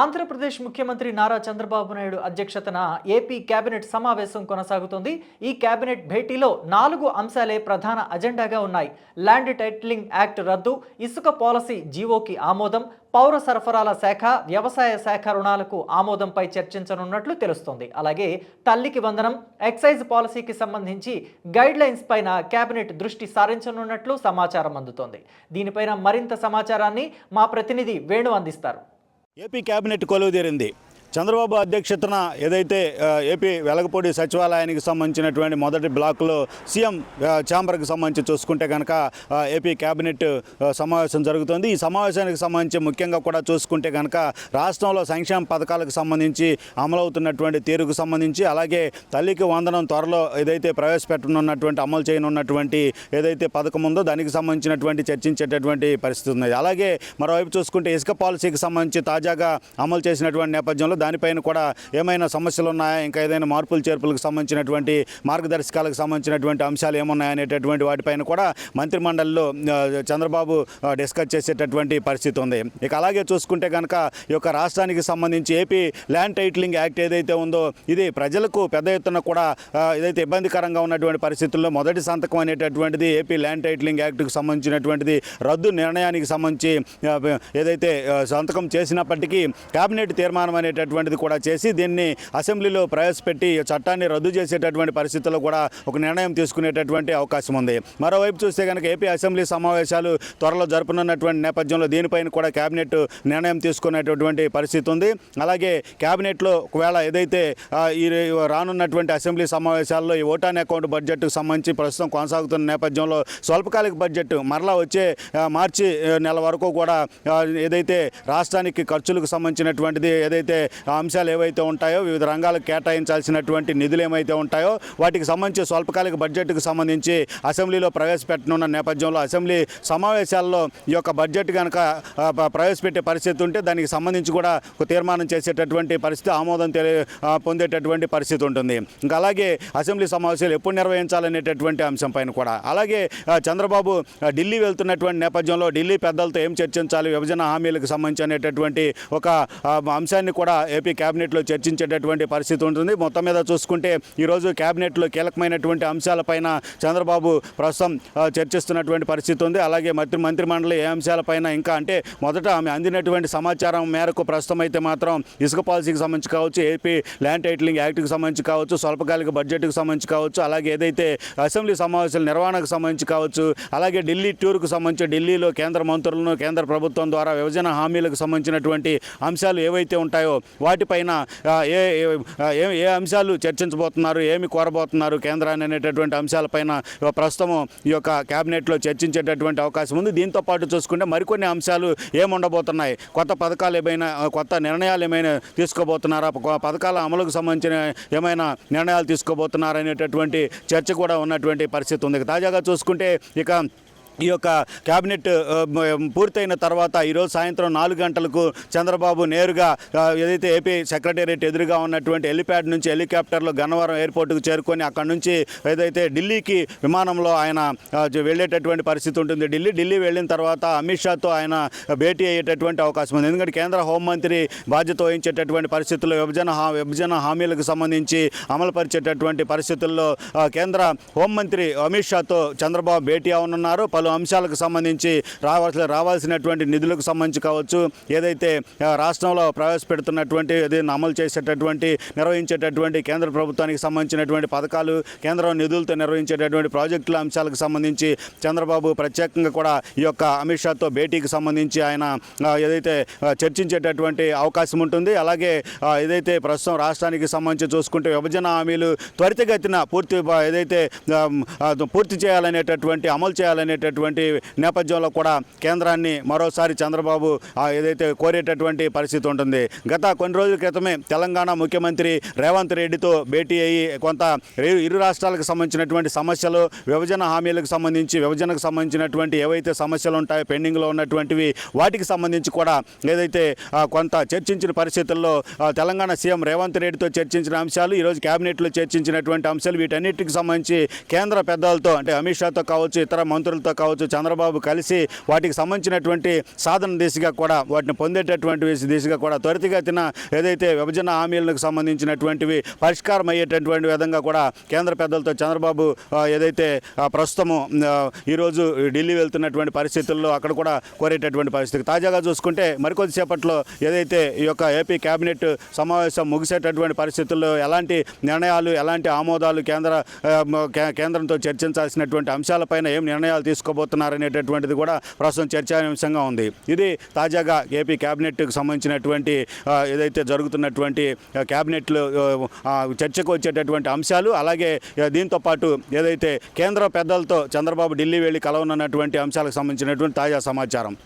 ఆంధ్రప్రదేశ్ ముఖ్యమంత్రి నారా చంద్రబాబు నాయుడు అధ్యక్షతన AP cabinet సమావేశం కొనసాగుతోంది. ఈ కేబినెట్ భేటీలో నాలుగు అంశాలే ప్రధాన అజెండాగా ఉన్నాయి. ల్యాండ్ టైటిలింగ్ యాక్ట్ రద్దు ఇసుక పాలసీ జీవోకి ఆమోదం పౌర సరఫరాల శాఖ వ్యవసాయ శాఖ రుణాలకు ఆమోదంపై చర్చించనున్నట్లు తెలుస్తోంది. అలాగే తల్లికి వందనం ఎక్సైజ్ పాలసీకి సంబంధించి గైడ్ లైన్స్ పైన కేబినెట్ దృష్టి సారించనున్నట్లు సమాచారం అందుతోంది. దీనిపైన మరింత సమాచారాన్ని మా ప్రతినిధి వేణు అందిస్తారు. ఏపీ కేబినెట్ కొలువు తీరింది చంద్రబాబు అధ్యక్షతన ఏదైతే ఏపీ వెలగపూడి సచివాలయానికి సంబంధించినటువంటి మొదటి బ్లాక్లో సీఎం ఛాంబర్కి సంబంధించి చూసుకుంటే కనుక ఏపీ కేబినెట్ సమావేశం జరుగుతుంది. ఈ సమావేశానికి సంబంధించి ముఖ్యంగా కూడా చూసుకుంటే కనుక రాష్ట్రంలో సంక్షేమ పథకాలకు సంబంధించి అమలవుతున్నటువంటి తీరుకు సంబంధించి అలాగే తల్లికి వందనం త్వరలో ఏదైతే ప్రవేశపెట్టనున్నటువంటి అమలు చేయనున్నటువంటి ఏదైతే పథకం ఉందో దానికి సంబంధించినటువంటి చర్చించేటటువంటి పరిస్థితి ఉంది. అలాగే మరోవైపు చూసుకుంటే ఇసుక పాలసీకి సంబంధించి తాజాగా అమలు చేసినటువంటి నేపథ్యంలో దానిపైన కూడా ఏమైనా సమస్యలు ఉన్నాయా ఇంకా ఏదైనా మార్పులు చేర్పులకు సంబంధించినటువంటి మార్గదర్శకాలకు సంబంధించినటువంటి అంశాలు ఏమున్నాయా అనేటటువంటి వాటిపైన కూడా మంత్రిమండలిలో చంద్రబాబు డిస్కస్ చేసేటటువంటి పరిస్థితి ఉంది. ఇక అలాగే చూసుకుంటే కనుక ఈ యొక్క రాష్ట్రానికి సంబంధించి ఏపీ ల్యాండ్ టైటిలింగ్ యాక్ట్ ఏదైతే ఉందో ఇది ప్రజలకు పెద్ద ఎత్తున కూడా ఏదైతే ఇబ్బందికరంగా ఉన్నటువంటి పరిస్థితుల్లో మొదటి సంతకం అనేటటువంటిది ఏపీ ల్యాండ్ టైటిలింగ్ యాక్ట్కి సంబంధించినటువంటిది రద్దు నిర్ణయానికి సంబంధించి ఏదైతే సంతకం చేసినప్పటికీ కేబినెట్ తీర్మానం అనేటటువంటి అనేటటువంటిది కూడా చేసి దీన్ని అసెంబ్లీలో ప్రవేశపెట్టి చట్టాన్ని రద్దు చేసేటటువంటి పరిస్థితుల్లో కూడా ఒక నిర్ణయం తీసుకునేటటువంటి అవకాశం ఉంది. మరోవైపు చూస్తే కనుక ఏపీ అసెంబ్లీ సమావేశాలు త్వరలో జరుపునున్నటువంటి నేపథ్యంలో దీనిపైన కూడా కేబినెట్ నిర్ణయం తీసుకునేటటువంటి పరిస్థితి ఉంది. అలాగే కేబినెట్లో ఒకవేళ ఏదైతే ఈ రానున్నటువంటి అసెంబ్లీ సమావేశాల్లో ఈ ఓటాన్ అకౌంట్ బడ్జెట్కు సంబంధించి ప్రస్తుతం కొనసాగుతున్న నేపథ్యంలో స్వల్పకాలిక బడ్జెట్ మరలా వచ్చే మార్చి నెల వరకు కూడా ఏదైతే రాష్ట్రానికి ఖర్చులకు సంబంధించినటువంటిది ఏదైతే అంశాలు ఏవైతే ఉంటాయో వివిధ రంగాలకు కేటాయించాల్సినటువంటి నిధులు ఏమైతే ఉంటాయో వాటికి సంబంధించి స్వల్పకాలిక బడ్జెట్కు సంబంధించి అసెంబ్లీలో ప్రవేశపెట్టనున్న నేపథ్యంలో అసెంబ్లీ సమావేశాల్లో ఈ యొక్క బడ్జెట్ కనుక ప్రవేశపెట్టే పరిస్థితి ఉంటే దానికి సంబంధించి కూడా ఒక తీర్మానం చేసేటటువంటి పరిస్థితి ఆమోదం తెలి పొందేటటువంటి పరిస్థితి ఉంటుంది. ఇంకా అలాగే అసెంబ్లీ సమావేశాలు ఎప్పుడు నిర్వహించాలనేటటువంటి అంశం పైన కూడా. అలాగే చంద్రబాబు ఢిల్లీ వెళ్తున్నటువంటి నేపథ్యంలో ఢిల్లీ పెద్దలతో ఏం చర్చించాలి విభజన హామీలకు సంబంధించి అనేటటువంటి ఒక అంశాన్ని కూడా ఏపీ కేబినెట్లో చర్చించేటటువంటి పరిస్థితి ఉంటుంది. మొత్తం మీద చూసుకుంటే ఈరోజు కేబినెట్లో కీలకమైనటువంటి అంశాలపైన చంద్రబాబు ప్రస్తుతం చర్చిస్తున్నటువంటి పరిస్థితి ఉంది. అలాగే మంత్రి మంత్రిమండలి ఏ అంశాలపైన ఇంకా అంటే మొదట ఆమె అందినటువంటి సమాచారం మేరకు ప్రస్తుతం అయితే మాత్రం ఇసుక పాలసీకి సంబంధించి కావచ్చు ఏపీ ల్యాండ్ టైటిలింగ్ యాక్ట్కి సంబంధించి కావచ్చు స్వల్పకాలిక బడ్జెట్కి సంబంధించి కావచ్చు అలాగే ఏదైతే అసెంబ్లీ సమావేశాల నిర్వహణకు సంబంధించి కావచ్చు అలాగే ఢిల్లీ టూర్కు సంబంధించి ఢిల్లీలో కేంద్ర మంత్రులను కేంద్ర ప్రభుత్వం ద్వారా విభజన హామీలకు సంబంధించినటువంటి అంశాలు ఏవైతే ఉంటాయో వాటిపైన ఏ ఏ- ఏ అంశాలు చర్చించబోతున్నారు ఏమి కోరబోతున్నారు కేంద్రాన్ని అనేటటువంటి అంశాలపైన ప్రస్తుతం ఈ యొక్క క్యాబినెట్లో చర్చించేటటువంటి అవకాశం ఉంది. దీంతో పాటు చూసుకుంటే మరికొన్ని అంశాలు ఏముండబోతున్నాయి? కొత్త పథకాలు ఏమైనా కొత్త నిర్ణయాలు ఏమైనా తీసుకోబోతున్నారా? పథకాల అమలుకు సంబంధించిన ఏమైనా నిర్ణయాలు తీసుకోబోతున్నారా అనేటటువంటి చర్చ కూడా ఉన్నటువంటి పరిస్థితి ఉంది. తాజాగా చూసుకుంటే ఇక ఈ యొక్క క్యాబినెట్ పూర్తయిన తర్వాత ఈరోజు సాయంత్రం నాలుగు గంటలకు చంద్రబాబు నేరుగా ఏదైతే ఏపీ సెక్రటేరియట్ ఎదురుగా ఉన్నటువంటి హెలిప్యాడ్ నుంచి హెలికాప్టర్లో గన్నవరం ఎయిర్పోర్ట్కు చేరుకొని అక్కడ నుంచి ఏదైతే ఢిల్లీకి విమానంలో ఆయన వెళ్ళేటటువంటి పరిస్థితి ఉంటుంది. ఢిల్లీ ఢిల్లీ వెళ్ళిన తర్వాత అమిత్ షాతో ఆయన భేటీ అయ్యేటటువంటి అవకాశం ఉంది. ఎందుకంటే కేంద్ర హోంమంత్రి బాధ్యత వహించేటటువంటి పరిస్థితుల్లో విభజన హా విభజన హామీలకు సంబంధించి అమలుపరిచేటటువంటి పరిస్థితుల్లో కేంద్ర హోంమంత్రి అమిత్ షాతో చంద్రబాబు భేటీ అవనున్నారు పలు అంశాలకు సంబంధించి రావాల్సిన రావాల్సినటువంటి నిధులకు సంబంధించి కావచ్చు ఏదైతే రాష్ట్రంలో ప్రవేశపెడుతున్నటువంటి ఏదైనా అమలు చేసేటటువంటి నిర్వహించేటటువంటి కేంద్ర ప్రభుత్వానికి సంబంధించినటువంటి పథకాలు కేంద్రం నిధులతో నిర్వహించేటటువంటి ప్రాజెక్టుల అంశాలకు సంబంధించి చంద్రబాబు ప్రత్యేకంగా కూడా ఈ యొక్క అమిత్ షాతో భేటీకి సంబంధించి ఆయన ఏదైతే చర్చించేటటువంటి అవకాశం ఉంటుంది. అలాగే ఏదైతే ప్రస్తుతం రాష్ట్రానికి సంబంధించి చూసుకుంటే విభజన హామీలు త్వరితగతిన పూర్తి ఏదైతే పూర్తి చేయాలనేటటువంటి అమలు చేయాలనేటటువంటి కోరేటటువంటి నేపథ్యంలో కూడా కేంద్రాన్ని మరోసారి చంద్రబాబు ఏదైతే కోరేటటువంటి పరిస్థితి ఉంటుంది. గత కొన్ని రోజుల క్రితమే తెలంగాణ ముఖ్యమంత్రి రేవంత్ రెడ్డితో భేటీ అయ్యి కొంత ఇరు- రాష్ట్రాలకు సంబంధించినటువంటి సమస్యలు విభజన హామీలకు సంబంధించి విభజనకు సంబంధించినటువంటి ఏవైతే సమస్యలు ఉంటాయో పెండింగ్లో ఉన్నటువంటివి వాటికి సంబంధించి కూడా ఏదైతే కొంత చర్చించిన పరిస్థితుల్లో తెలంగాణ సీఎం రేవంత్ రెడ్డితో చర్చించిన అంశాలు ఈరోజు కేబినెట్లో చర్చించినటువంటి అంశాలు వీటన్నిటికి సంబంధించి కేంద్ర పెద్దలతో అంటే అమిత్ షాతో కావచ్చు ఇతర మంత్రులతో కావచ్చు చంద్రబాబు కలిసి వాటికి సంబంధించినటువంటి సాధన దిశగా కూడా వాటిని పొందేటటువంటి దిశగా కూడా త్వరితగతిన ఏదైతే విభజన హామీలకు సంబంధించినటువంటివి పరిష్కారం అయ్యేటటువంటి విధంగా కూడా కేంద్ర పెద్దలతో చంద్రబాబు ఏదైతే ప్రస్తుతము ఈరోజు ఢిల్లీ వెళ్తున్నటువంటి పరిస్థితుల్లో అక్కడ కూడా కోరేటటువంటి పరిస్థితి. తాజాగా చూసుకుంటే మరికొద్దిసేపట్లో ఏదైతే ఈ యొక్క ఏపీ కేబినెట్ సమావేశం ముగిసేటటువంటి పరిస్థితుల్లో ఎలాంటి నిర్ణయాలు ఎలాంటి ఆమోదాలు కేంద్ర కేంద్రంతో చర్చించాల్సినటువంటి అంశాలపైన ఏం నిర్ణయాలు తీసుకో తీసుకోబోతున్నారనేటటువంటిది కూడా ప్రస్తుతం చర్చాంశంగా ఉంది. ఇది తాజాగా ఏపీ కేబినెట్కి సంబంధించినటువంటి ఏదైతే జరుగుతున్నటువంటి క్యాబినెట్లు చర్చకు వచ్చేటటువంటి అంశాలు అలాగే దీంతో పాటు ఏదైతే కేంద్ర పెద్దలతో చంద్రబాబు ఢిల్లీ వెళ్ళి కలవనున్నటువంటి అంశాలకు సంబంధించినటువంటి తాజా సమాచారం.